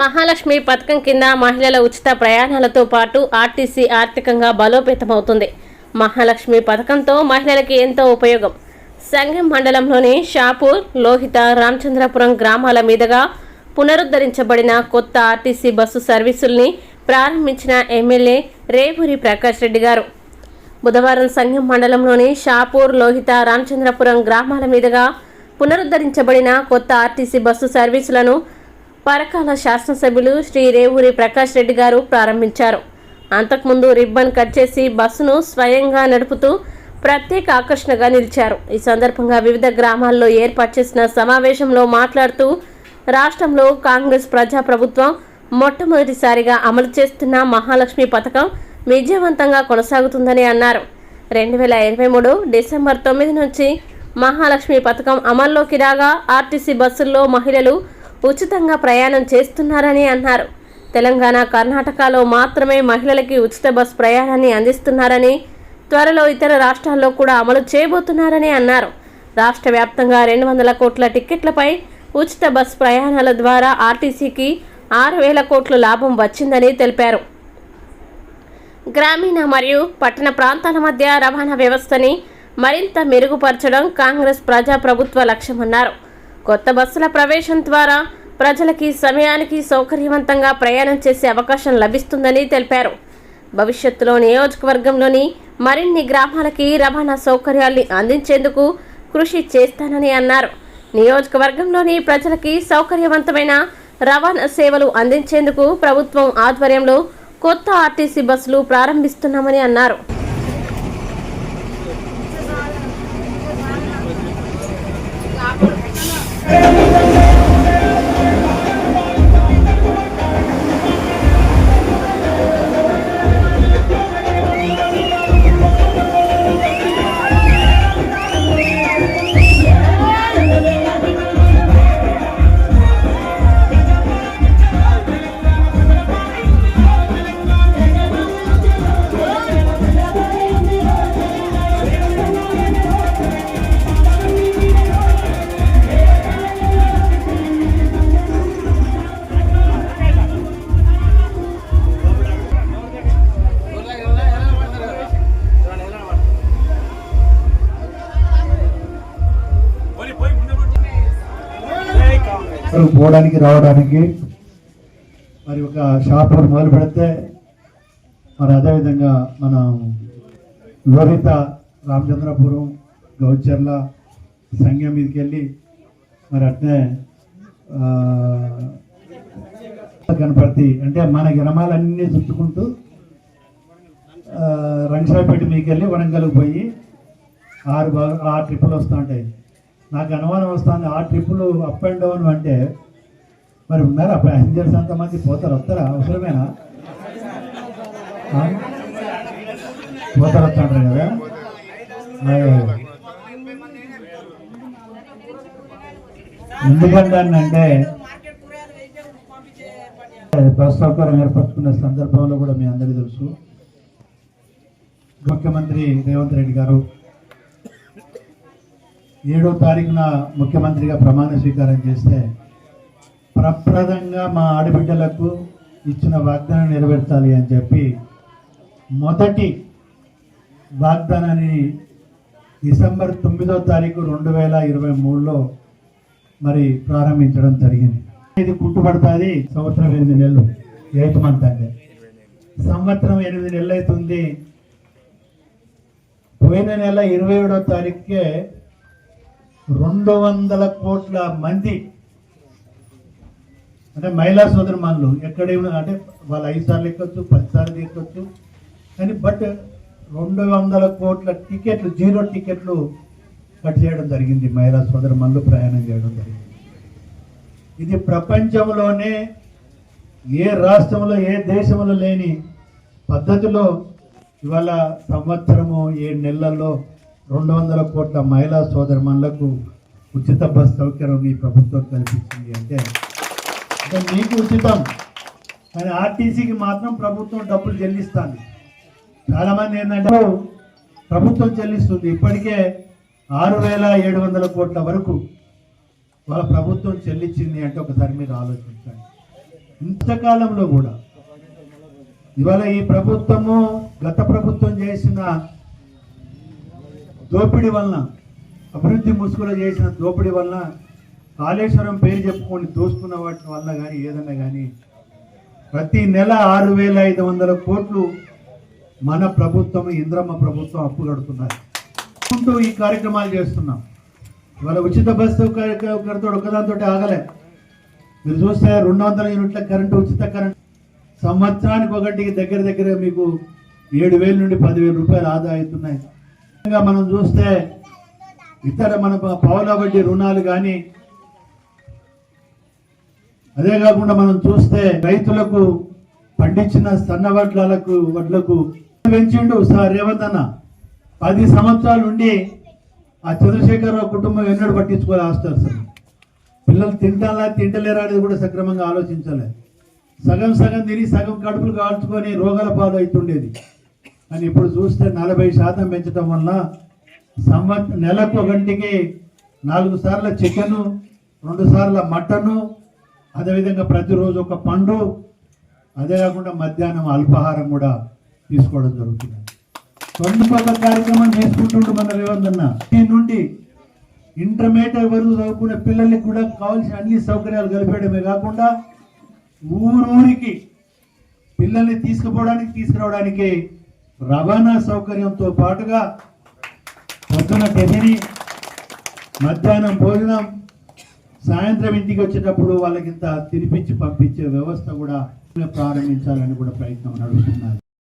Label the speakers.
Speaker 1: మహాలక్ష్మి పథకం కింద మహిళల ఉచిత ప్రయాణాలతో పాటు ఆర్టీసీ ఆర్థికంగా బలోపేతమవుతుంది. మహాలక్ష్మి పథకంతో మహిళలకి ఎంతో ఉపయోగం. సంగం మండలంలోని షాపూర్ లోహిత రామచంద్రపురం గ్రామాల మీదుగా పునరుద్ధరించబడిన కొత్త ఆర్టీసీ బస్సు సర్వీసుల్ని ప్రారంభించిన ఎమ్మెల్యే రేవూరి ప్రకాష్ రెడ్డి గారు. బుధవారం సంఘం మండలంలోని షాపూర్ లోహిత రామచంద్రపురం గ్రామాల మీదుగా పునరుద్ధరించబడిన కొత్త ఆర్టీసీ బస్సు సర్వీసులను పరకాల శాసనసభ్యులు శ్రీ రేవూరి ప్రకాష్ రెడ్డి గారు ప్రారంభించారు. అంతకుముందు రిబ్బన్ కట్ చేసి బస్సును స్వయంగా నడుపుతూ ప్రత్యేక ఆకర్షణగా నిలిచారు. ఈ సందర్భంగా వివిధ గ్రామాల్లో ఏర్పాటు చేసిన సమావేశంలో మాట్లాడుతూ రాష్ట్రంలో కాంగ్రెస్ ప్రజాప్రభుత్వం మొట్టమొదటిసారిగా అమలు చేస్తున్న మహాలక్ష్మి పథకం విజయవంతంగా కొనసాగుతుందని అన్నారు. రెండు వేల ఇరవై మూడు డిసెంబర్ తొమ్మిది నుంచి మహాలక్ష్మి పథకం అమల్లోకి రాగా ఆర్టీసీ బస్సుల్లో మహిళలు ఉచితంగా ప్రయాణం చేస్తున్నారని అన్నారు. తెలంగాణ కర్ణాటకలో మాత్రమే మహిళలకి ఉచిత బస్ ప్రయాణాన్ని అందిస్తున్నారని త్వరలో ఇతర రాష్ట్రాల్లో కూడా అమలు చేయబోతున్నారని అన్నారు. రాష్ట్ర వ్యాప్తంగా రెండు వందల కోట్ల టిక్కెట్లపై ఉచిత బస్ ప్రయాణాల ద్వారా ఆర్టీసీకి ఆరు వేల కోట్ల లాభం వచ్చిందని తెలిపారు. గ్రామీణ మరియు పట్టణ ప్రాంతాల మధ్య రవాణా వ్యవస్థని మరింత మెరుగుపరచడం కాంగ్రెస్ ప్రజాప్రభుత్వ లక్ష్యమన్నారు. కొత్త బస్సుల ప్రవేశం ద్వారా ప్రజలకి సమయానికి సౌకర్యవంతంగా ప్రయాణం చేసే అవకాశం లభిస్తుందని తెలిపారు. భవిష్యత్తులో నియోజకవర్గంలోని మరిన్ని గ్రామాలకి రవాణా సౌకర్యాల్ని అందించేందుకు కృషి చేస్తానని అన్నారు. నియోజకవర్గంలోని ప్రజలకి సౌకర్యవంతమైన రవాణా సేవలు అందించేందుకు ప్రభుత్వం ఆధ్వర్యంలో కొత్త ఆర్టీసీ బస్సులు ప్రారంభిస్తున్నామని అన్నారు. Amen.
Speaker 2: అసలు పోవడానికి రావడానికి మరి ఒక షాప్ మొదలు పెడితే మరి అదేవిధంగా మన లోహిత రామచంద్రపురం గౌచర్ల సంఘం మీదకి వెళ్ళి మరి అట్నే గణపతి అంటే మన గ్రామాలన్నీ చుట్టుకుంటూ ఆ, మీకు వెళ్ళి వరంగల్కి పోయి ఆరు ఆరు ట్రిప్పులు వస్తూ ఉంటాయి. నాకు అనుమానం వస్తుంది ఆ ట్రిప్పులు అప్ అండ్ డౌన్ అంటే మరి ఉన్నారా? ప్యాసింజర్స్ అంతమంది పోతారు? వస్తారా? అవసరమేనా? పోతారు వస్తాడు కదా? ఎందుకంటానంటే ఎందుకంటే బస్ సౌకర్యం ఏర్పరచుకున్న సందర్భంలో కూడా మీ అందరికీ తెలుసు. ముఖ్యమంత్రి రేవంత్ రెడ్డి గారు ఏడో తారీఖున ముఖ్యమంత్రిగా ప్రమాణ స్వీకారం చేస్తే ప్రప్రదంగా మా ఆడబిడ్డలకు ఇచ్చిన వాగ్దానం నెరవేర్చాలి అని చెప్పి మొదటి వాగ్దానాన్ని డిసెంబర్ తొమ్మిదో తారీఖు రెండు వేల ఇరవై మూడులో మరి ప్రారంభించడం జరిగింది. ఇది కుట్టుబడుతుంది సంవత్సరం ఎనిమిది నెలలు. ఎయిత్ మంత్ అండి. సంవత్సరం ఎనిమిది నెలలు అవుతుంది పోయిన నెల ఇరవై ఏడో తారీఖుకే రెండు వందల కోట్ల మంది అంటే మహిళా సోదరుమానులు ఎక్కడ అంటే వాళ్ళు ఐదు సార్లు ఎక్కొచ్చు పది సార్లు ఎక్కొచ్చు. కానీ బట్ రెండు వందల కోట్ల టికెట్లు జీరో టికెట్లు కట్ చేయడం జరిగింది. మహిళా సోదరుమానులు ప్రయాణం చేయడం జరిగింది. ఇది ప్రపంచంలోనే ఏ రాష్ట్రంలో ఏ దేశంలో లేని పద్ధతిలో ఇవాళ సంవత్సరము ఏడు నెలల్లో రెండు వందల కోట్ల మహిళా సోదరుమణులకు ఉచిత బస్ సౌకర్యం ఈ ప్రభుత్వం కల్పించింది అంటే అంటే మీకు ఉచితం. కానీ ఆర్టీసీకి మాత్రం ప్రభుత్వం డబ్బులు చెల్లిస్తుంది. చాలామంది ఏంటంటే ప్రభుత్వం చెల్లిస్తుంది. ఇప్పటికే ఆరు వేల ఏడు వందల కోట్ల వరకు వాళ్ళ ప్రభుత్వం చెల్లించింది అంటే ఒకసారి మీరు ఆలోచించండి. ఇంతకాలంలో కూడా ఇవాళ ఈ ప్రభుత్వము గత ప్రభుత్వం చేసిన దోపిడీ వలన అభివృద్ధి ముసుగులో చేసిన దోపిడీ వలన కాళేశ్వరం పేరు చెప్పుకొని దోసుకున్న వాటి వల్ల కానీ ఏదన్నా కానీ ప్రతి నెల ఆరు వేల ఐదు వందల కోట్లు మన ప్రభుత్వం ఇంద్రమ్మ ప్రభుత్వం అప్పు కడుతున్నారు ఉంటూ ఈ కార్యక్రమాలు చేస్తున్నాం. ఇవాళ ఉచిత బస్సు కడుతూ ఒకదాంతో ఆగలే. మీరు చూస్తే రెండు వందల యూనిట్ల కరెంటు ఉచిత కరెంట్. సంవత్సరానికి ఒకటికి దగ్గర దగ్గర మీకు ఏడు వేల నుండి పదివేల రూపాయలు ఆదా అవుతున్నాయి. మనం చూస్తే ఇతర మన పౌల వడ్డీ రుణాలు కానీ అదే కాకుండా మనం చూస్తే రైతులకు పండించిన సన్న వడ్లకు వడ్లకు పెంచిండు సార్ రేవంత్ అన్న. పది సంవత్సరాల నుండి ఆ చంద్రశేఖరరావు కుటుంబం ఎన్నడూ పట్టించుకోవాలి ఆస్తారు సార్ పిల్లలు తింటాలా తింటలేరా అనేది కూడా సక్రమంగా ఆలోచించాలి. సగం సగం తిని సగం కడుపులు కాల్చుకొని రోగాల పాలు అవుతుండేది కానీ ఇప్పుడు చూస్తే నలభై శాతం పెంచడం వల్ల సంవత్ నెలకు గంటికి నాలుగు సార్ల చికెను రెండు సార్ల మటను అదేవిధంగా ప్రతిరోజు ఒక పండు అదే కాకుండా మధ్యాహ్నం అల్పాహారం కూడా తీసుకోవడం జరుగుతుంది. సొంత కార్యక్రమం చేసుకుంటుండు మన రేవంత్ దీని ఈ నుండి ఇంటర్మీడియట్ వరకు చదువుకునే పిల్లలకి కూడా కావాల్సిన అన్ని సౌకర్యాలు కలిపేయడమే కాకుండా ఊరూరికి పిల్లల్ని తీసుకుపోవడానికి తీసుకురావడానికి రవాణా సౌకర్యంతో పాటుగా పొద్దున టిఫిని మధ్యాహ్నం భోజనం సాయంత్రం ఇంటికి వచ్చేటప్పుడు వాళ్ళకి ఇంత తినిపించి పంపించే వ్యవస్థ కూడా ప్రారంభించాలని కూడా ప్రయత్నం నడుస్తున్నారు.